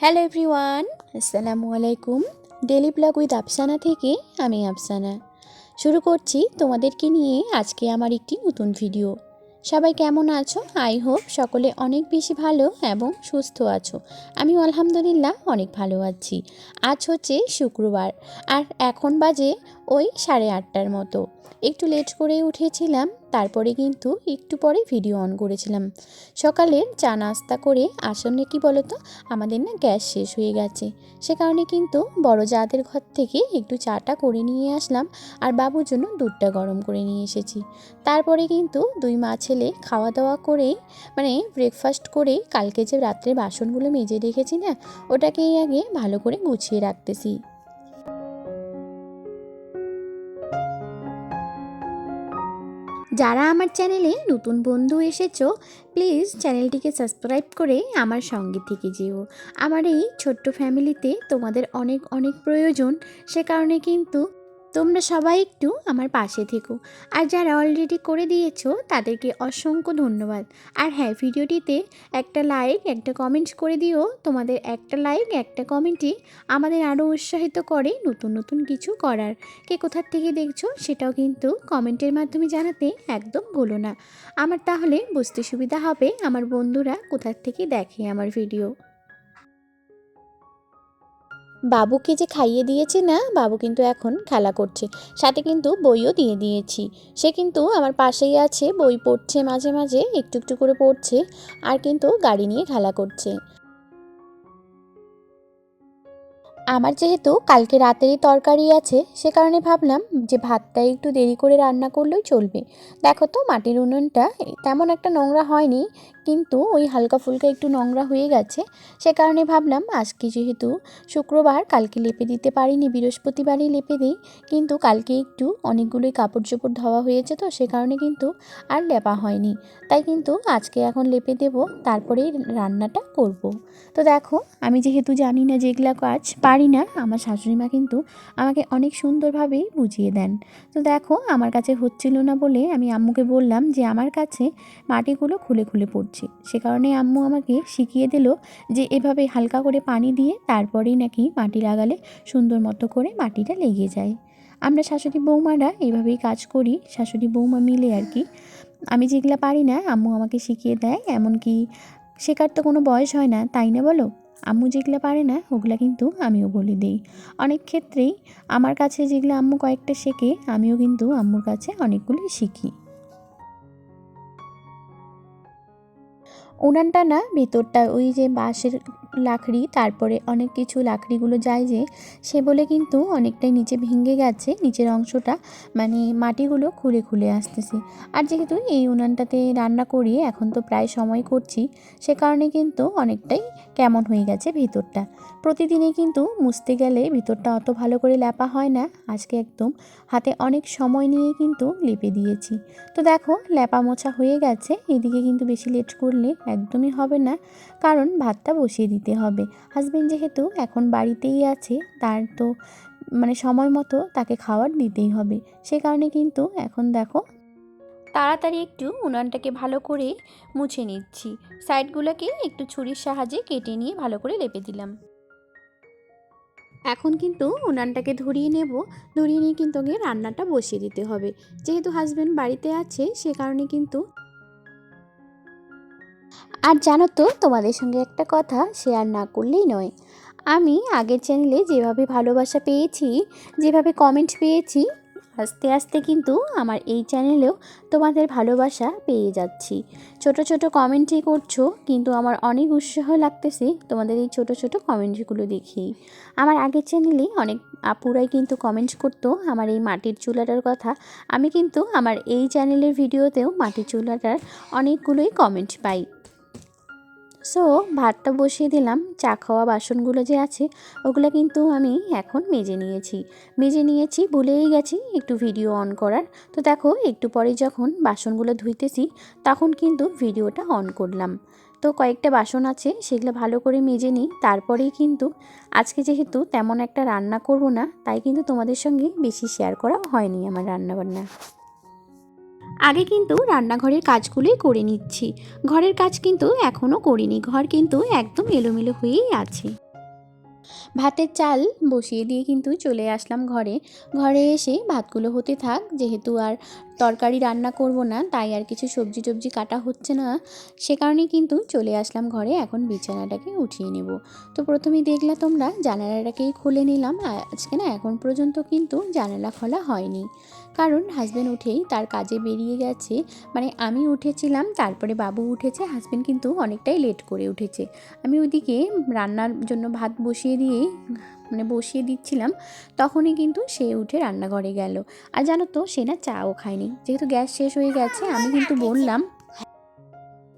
Hello everyone আসসালামু আলাইকুম daily blog with Afsana থেকে আমি আফসানা শুরু করছি তোমাদেরকে নিয়ে আজকে আমার একটি নতুন ভিডিও সবাই কেমন আছো? আই হোপ সকলে অনেক বেশি ভালো এবং সুস্থ আছো। আমি আলহামদুলিল্লাহ অনেক ভালো আছি। আজ হচ্ছে শুক্রবার, আর এখন বাজে ওই সাড়ে আটটার মতো। একটু লেট করে উঠেছিলাম তারপরে কিন্তু একটু পরে ভিডিও অন করেছিলাম। সকালের চা নাস্তা করে আসলে কি বলতো, আমাদের না গ্যাস শেষ হয়ে গেছে। সে কারণে কিন্তু বড় জাদের ঘর থেকে একটু চাটা করে নিয়ে আসলাম আর বাবুর জন্য দুধটা গরম করে নিয়ে এসেছি। তারপরে কিন্তু দুই মা ছেলে খাওয়া দাওয়া করে মানে ব্রেকফাস্ট করে কালকে যে রাত্রে বাসনগুলো মেজে রেখেছি না, ওটাকেই আগে ভালো করে গুছিয়ে রাখতেছি। যারা আমার চ্যানেলে নতুন বন্ধু এসেছ প্লিজ চ্যানেলটিকে সাবস্ক্রাইব করে আমার সঙ্গে থেকে যেও। আমার এই ছোট্ট ফ্যামিলিতে তোমাদের অনেক অনেক প্রয়োজন, সে কারণে কিন্তু তোমরা সবাই একটু আমার পাশে থেকো। আর যারা অলরেডি করে দিয়েছ, তাদেরকে অসংখ্য ধন্যবাদ। আর হ্যাঁ ভিডিওটিতে একটা লাইক একটা কমেন্ট করে দিও। তোমাদের একটা লাইক একটা কমেন্টই আমাদের আরও উৎসাহিত করে নতুন নতুন কিছু করার। কে কোথার থেকে দেখছ, সেটাও কিন্তু কমেন্টের মাধ্যমে জানাতে একদম ভুলো না। আমার তাহলে বুঝতে সুবিধা হবে, আমার বন্ধুরা কোথার থেকে দেখে আমার ভিডিও বাবুকে যে খাইয়ে দিয়েছি না, বাবু কিন্তু এখন খেলা করছে। সাথে কিন্তু বইও দিয়ে দিয়েছি। সে কিন্তু আমার পাশেই আছে, বই পড়ছে, মাঝে মাঝে একটু একটু করে পড়ছে, আর কিন্তু গাড়ি নিয়ে খেলা করছে। আমার যেহেতু কালকে রাতেরই তরকারি আছে, সে কারণে ভাবলাম যে ভাতটা একটু দেরি করে রান্না করলেও চলবে। দেখো তো, মাটির উনুনটা তেমন একটা নোংরা হয়নি কিন্তু ওই হালকা ফুলকা একটু নোংরা হয়ে গেছে। সে কারণে ভাবলাম, আজকে যেহেতু শুক্রবার, কালকে লেপে দিতে পারিনি, বৃহস্পতিবারই লেপে দিই। কিন্তু কালকে একটু অনেকগুলোই কাপড় চোপড় ধোয়া হয়েছে তো, সে কারণে কিন্তু আর লেপা হয়নি। তাই কিন্তু আজকে এখন লেপে দেব তারপরেই রান্নাটা করব। তো দেখো, আমি যেহেতু জানি না যেগুলা কাজ, পারি না, আমার শাশুড়ি মা কিন্তু আমাকে অনেক সুন্দরভাবেই বুঝিয়ে দেন। তো দেখো, আমার কাছে হচ্ছিল না বলে আমি আম্মুকে বললাম যে, আমার কাছে মাটিগুলো খুলে খুলে পড়ছে। সে কারণে আম্মু আমাকে শিখিয়ে দিল যে এভাবে হালকা করে পানি দিয়ে তারপরেই নাকি মাটি লাগালে সুন্দর মতো করে মাটিটা লেগে যায়। আমরা শাশুড়ি বৌমারা এভাবেই কাজ করি, শাশুড়ি বৌমা মিলে আর কি। আমি যেগুলো পারি না, আম্মু আমাকে শিখিয়ে দেয়। এমনকি শেখার তো কোনো বয়স হয় না, তাই না বলো? আম্মু যেগুলো পারে না, ওগুলো কিন্তু আমিও বলে দিই। অনেক ক্ষেত্রেই আমার কাছে যেগুলো আম্মু কয়েকটা শেখে, আমিও কিন্তু আম্মুর কাছে অনেকগুলি শিখি। উনানটা না ভিতরটা ওই যে বাঁশের লাকড়ি, তারপরে অনেক কিছু লাকড়িগুলো যায় যে, সে বলে কিন্তু অনেকটাই নিচে ভেঙে গেছে, নিচের অংশটা মানে মাটিগুলো খুলে খুলে আসতেছে। আর যেহেতু এই উনানটাতে রান্না করি এখন তো প্রায় সময় করছি, সে কারণে কিন্তু অনেকটাই কেমন হয়ে গেছে ভিতরটা। প্রতিদিনে কিন্তু মুছতে গেলে ভিতরটা অত ভালো করে লেপা হয় না, আজকে একদম হাতে অনেক সময় নিয়ে কিন্তু লেপে দিয়েছি। তো দেখো লেপা মোছা হয়ে গেছে, এদিকে কিন্তু বেশি লেট করলে একদমই হবে না, কারণ ভাতটা বসিয়ে দিতে হবে। হাজবেন্ড যেহেতু এখন বাড়িতেই আছে, তার তো মানে সময় মতো তাকে খাবার দিতেই হবে। সে কারণে কিন্তু এখন দেখো তাড়াতাড়ি একটু উনানটাকে ভালো করে মুছে নিচ্ছি। সাইডগুলোকে একটু ছুরির সাহায্যে কেটে নিয়ে ভালো করে লেপে দিলাম। এখন কিন্তু উনানটাকে ধরিয়ে নেব। ধরিয়ে নিয়ে কিন্তু রান্নাটা বসিয়ে দিতে হবে। যেহেতু হাজব্যান্ড বাড়িতে আছে, সে কারণে কিন্তু আর জানো তো, তোমাদের সঙ্গে একটা কথা শেয়ার না করলেই নয়। আমি আগের চ্যানেলে যেভাবে ভালোবাসা পেয়েছি, যেভাবে কমেন্ট পেয়েছি আস্তে আস্তে কিন্তু আমার এই চ্যানেলেও তোমাদের ভালোবাসা পেয়ে যাচ্ছি। ছোট ছোট কমেন্টই করছ, কিন্তু আমার অনেক উৎসাহ লাগতেছে তোমাদের এই ছোট ছোট কমেন্টগুলো দেখেই। আমার আগের চ্যানেলে অনেক আপুরাই কিন্তু কমেন্ট করতো আমার এই মাটির চুলাটার কথা। আমি কিন্তু আমার এই চ্যানেলের ভিডিওতেও মাটির চুলাটার অনেকগুলোই কমেন্ট পাই। সো ভাতটা বসিয়ে দিলাম। চা খাওয়া বাসনগুলো যে আছে, ওগুলো কিন্তু আমি এখন মেজে নিয়েছি। মেজে নিয়েছি, ভুলেই গেছি একটু ভিডিও অন করার। তো দেখো, একটু পরে যখন বাসনগুলো ধুইতেছি, তখন কিন্তু ভিডিওটা অন করলাম। তো কয়েকটা বাসন আছে, সেগুলো ভালো করে মেজে নিই। তারপরেই কিন্তু, আজকে যেহেতু তেমন একটা রান্না করব না, তাই কিন্তু তোমাদের সঙ্গে বেশি শেয়ার করা হয়নি আমার রান্নাবান্না। আগে কিন্তু রান্নাঘরের কাজগুলোই করে নিচ্ছি। ঘরের কাজ কিন্তু এখনও করিনি। ঘর কিন্তু একদম এলোমেলো হয়েই আছে। ভাতের চাল বসিয়ে দিয়ে কিন্তু চলে আসলাম ঘরে। ঘরে এসে ভাতগুলো হতে থাক, যেহেতু আর তরকারি রান্না করব না, তাই আর কিছু সবজি টবজি কাটা হচ্ছে না। সে কারণে কিন্তু চলে আসলাম ঘরে, এখন বিছানাটাকে উঠিয়ে নেব। তো প্রথমেই দেখলা তোমরা, জানালাটাকেই খুলে নিলাম আজকে না এখন পর্যন্ত কিন্তু জানালা খোলা হয়নি। কারণ হাজব্যান্ড উঠেই তার কাজে বেরিয়ে গেছে মানে আমি উঠেছিলাম, তারপরে বাবু উঠেছে হাজব্যান্ড কিন্তু অনেকটাই লেট করে উঠেছে। আমি ওইদিকে রান্নার জন্য ভাত বসিয়ে দিয়েই মানে বসিয়ে দিচ্ছিলাম, তখনই কিন্তু সে উঠে রান্নাঘরে গেল। আর জানো তো, সে না চাও খায়নি। যেহেতু গ্যাস শেষ হয়ে গেছে, আমি কিন্তু বললাম,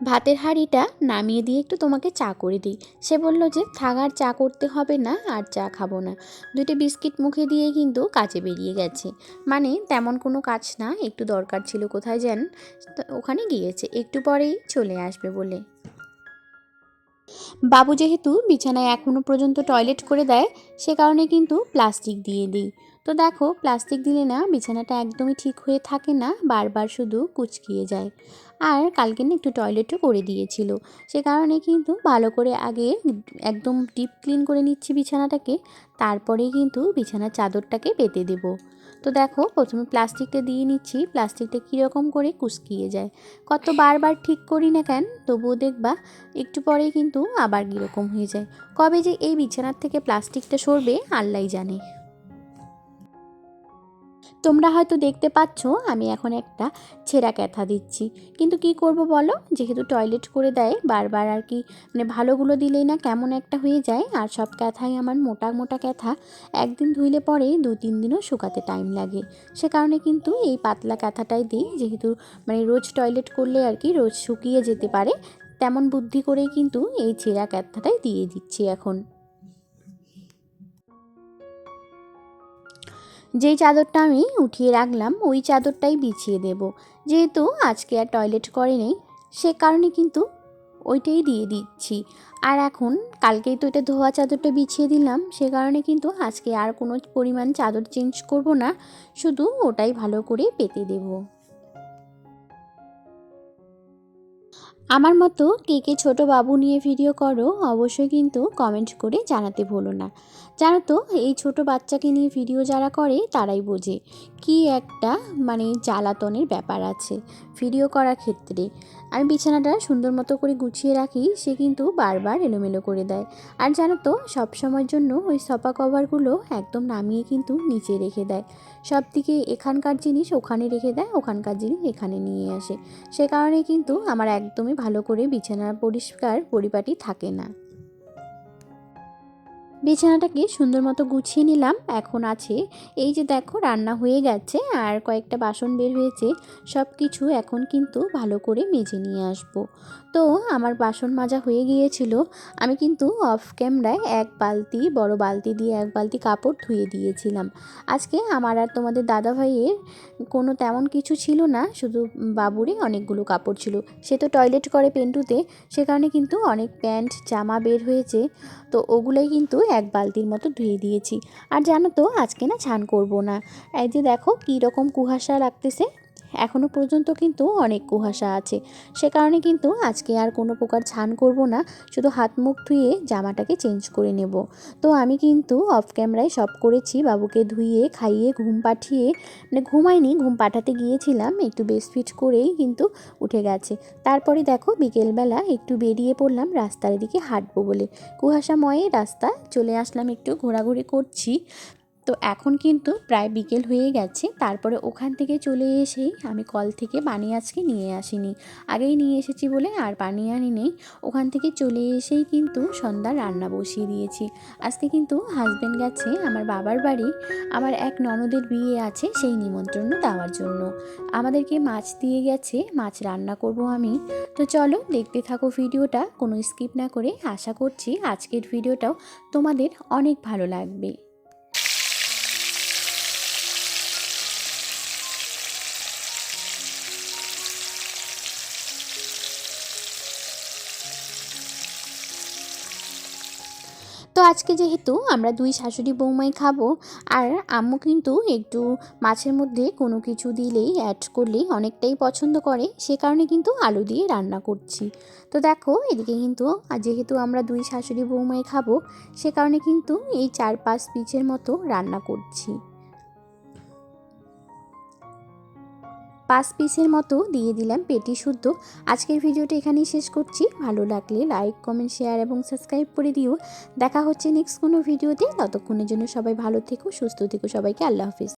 ভাতের হাঁড়িটা নামিয়ে দিয়ে একটু তোমাকে চা করে দিই। সে বলল যে থাকার চা করতে হবে না, আর চা খাব না। দুটো বিস্কিট মুখে দিয়ে কিন্তু কাজে বেরিয়ে গেছে। মানে তেমন কোনো কাজ না, একটু দরকার ছিল, কোথায় যান ওখানে গিয়েছে, একটু পরেই চলে আসবে বলে। বাবু যেহেতু বিছানায় এখনও পর্যন্ত টয়লেট করে দেয় সে কারণে কিন্তু প্লাস্টিক দিয়ে দিই। তো দেখো প্লাস্টিক দিলে না বিছানাটা একদমই ঠিক হয়ে থাকে না, বারবার শুধু কুচকিয়ে যায়। আর কালকে না একটু টয়লেটও করে দিয়েছিল। সে কারণে কিন্তু ভালো করে আগে একদম ডিপ ক্লিন করে নিচ্ছি বিছানাটাকে, তারপরেই কিন্তু বিছানার চাদরটাকে পেতে দেবো। তো দেখো, প্রথমে প্লাস্টিকটা দিয়ে নিচ্ছি প্লাস্টিকটা কীরকম করে কুচকিয়ে যায়। কত বারবার ঠিক করি না কেন, তবুও দেখবা একটু পরেই কিন্তু আবার কীরকম হয়ে যায়। কবে যে এই বিছানার থেকে প্লাস্টিকটা সরবে, আল্লাই জানে। তোমরা হয়তো দেখতে পাচ্ছ, আমি এখন একটা ছেঁড়া ক্যাথা দিচ্ছি। কিন্তু কি করব বলো? যেহেতু টয়লেট করে দেয়, বারবার আর কি মানে ভালোগুলো দিলেই না কেমন একটা হয়ে যায়। আর সব ক্যাথাই আমার মোটা মোটা ক্যাথা, একদিন ধুইলে পরে দু তিন দিনও শুকাতে টাইম লাগে। সে কারণে কিন্তু এই পাতলা ক্যাথাটাই দিই, যেহেতু মানে রোজ টয়লেট করলে আর কি রোজ শুকিয়ে যেতে পারে, তেমন বুদ্ধি করেই কিন্তু এই ছেঁড়া ক্যাথাটাই দিয়ে দিচ্ছি এখন। যেই চাদরটা আমি উঠিয়ে রাখলাম, ওই চাদরটাই বিছিয়ে দেব। যেহেতু আজকে আর টয়লেট করেনি সে কারণে কিন্তু ওইটাই দিয়ে দিচ্ছি। আর এখন কালকেই তো এটা ধোয়া চাদরটা বিছিয়ে দিলাম, সে কারণে কিন্তু আজকে আর কোনো পরিমাণ চাদর চেঞ্জ করব না, শুধু ওটাই ভালো করে পেতে দেব। আমার মতো কে কে ছোটো বাবু নিয়ে ভিডিও করো অবশ্যই কিন্তু কমেন্ট করে জানাতে ভুলো না। জানো তো, এই ছোট বাচ্চাকে নিয়ে ভিডিও যারা করে তারাই বোঝে কি একটা মানে জ্বালাতনের ব্যাপার আছে ভিডিও করার ক্ষেত্রে। আমি বিছানাটা সুন্দর মতো করে গুছিয়ে রাখি, সে কিন্তু বারবার এলোমেলো করে দেয়। আর জানো তো সব সময়ের জন্য ওই সপা কভারগুলো একদম নামিয়ে কিন্তু নিচে রেখে দেয়। সব দিকে এখানকার জিনিস ওখানে রেখে দেয়, ওখানকার জিনিস এখানে নিয়ে আসে। সে কারণে কিন্তু আমার একদমই ভালো করে বিছানা পরিষ্কার পরিপাটি থাকে না। বিছানাটাকে সুন্দর মতো গুছিয়ে নিলাম, এখন আছে। এই যে দেখো, রান্না হয়ে গেছে আর কয়েকটা বাসন বের হয়েছে সব কিছু এখন কিন্তু ভালো করে মেজে নিয়ে আসব। তো আমার বাসন মাজা হয়ে গিয়েছিল, আমি কিন্তু অফ ক্যামেরায় এক বালতি, বড় বালতি দিয়ে এক বালতি কাপড় ধুয়ে দিয়েছিলাম। আজকে আমার আর তোমাদের দাদা ভাইয়ের কোনো তেমন কিছু ছিল না, শুধু বাবুরে অনেকগুলো কাপড় ছিল। সে তো টয়লেট করে পেন্টুতে, সে কারণে কিন্তু অনেক প্যান্ট, জামা বের হয়েছে। তো ওগুলোই কিন্তু এক বালতির মতো ধুয়ে দিয়েছি। আর জানো তো, আজকে না ছান করব না। এই যে দেখো কী রকম কুহাসা লাগতেছে। এখনও পর্যন্ত কিন্তু অনেক কুয়াশা আছে। সে কারণে কিন্তু আজকে আর কোনো প্রকার ছান করব না, শুধু হাত মুখ ধুয়ে জামাটাকে চেঞ্জ করে নেব। তো আমি কিন্তু অফ ক্যামেরায় সব করেছি, বাবুকে ধুয়ে, খাইয়ে, ঘুম পাঠিয়ে মানে ঘুমাইনি, ঘুম পাঠাতে গিয়েছিলাম, একটু বেস্টফিট করেই কিন্তু উঠে গেছে। তারপরে দেখো বিকেলবেলা একটু বেরিয়ে পড়লাম, রাস্তার দিকে হাঁটবো বলে। কুয়াশাময় রাস্তা চলে আসলাম, একটু ঘোরাঘুরি করছি। তো এখন কিন্তু প্রায় বিকেল হয়ে গেছে, তারপরে ওখান থেকে চলে এসেই আমি কল থেকে পানি আজকে নিয়ে আসিনি। আগেই নিয়ে এসেছি বলে আর পানি আনি নেই। ওখান থেকে চলে এসেই কিন্তু সন্ধ্যা রান্না বসিয়ে দিয়েছি। আজকে কিন্তু হাজব্যান্ড গেছে আমার বাবার বাড়ি। আমার এক ননদের বিয়ে আছে, সেই নিমন্ত্রণ দেওয়ার জন্য। আমাদেরকে মাছ দিয়ে গেছে, মাছ রান্না করব আমি। তো চলো দেখতে থাকো ভিডিওটা, কোনো স্কিপ না করে। আশা করছি আজকের ভিডিওটাও তোমাদের অনেক ভালো লাগবে। তো আজকে যেহেতু আমরা দুই শাশুড়ি বৌমাই খাব, আর আম্মু কিন্তু একটু মাছের মধ্যে কোনো কিছু দিলেই অ্যাড করলেই অনেকটাই পছন্দ করে, সে কারণে কিন্তু আলু দিয়ে রান্না করছি। তো দেখো, এদিকে কিন্তু যেহেতু আমরা দুই শাশুড়ি বৌমাই খাব, সে কারণে কিন্তু এই চার পাঁচ পিচের মতো রান্না করছি। পাঁচ পিসের মতো দিয়ে দিলাম পেটি শুদ্ধ। আজকের ভিডিওটা এখানেই শেষ করছি। ভালো লাগলে লাইক কমেন্ট শেয়ার এবং সাবস্ক্রাইব করে দিও। দেখা হচ্ছে নেক্সট কোনো ভিডিওতে। ততক্ষণের জন্য সবাই ভালো থেকো, সুস্থ থেকো সবাইকে। আল্লাহ হাফিজ।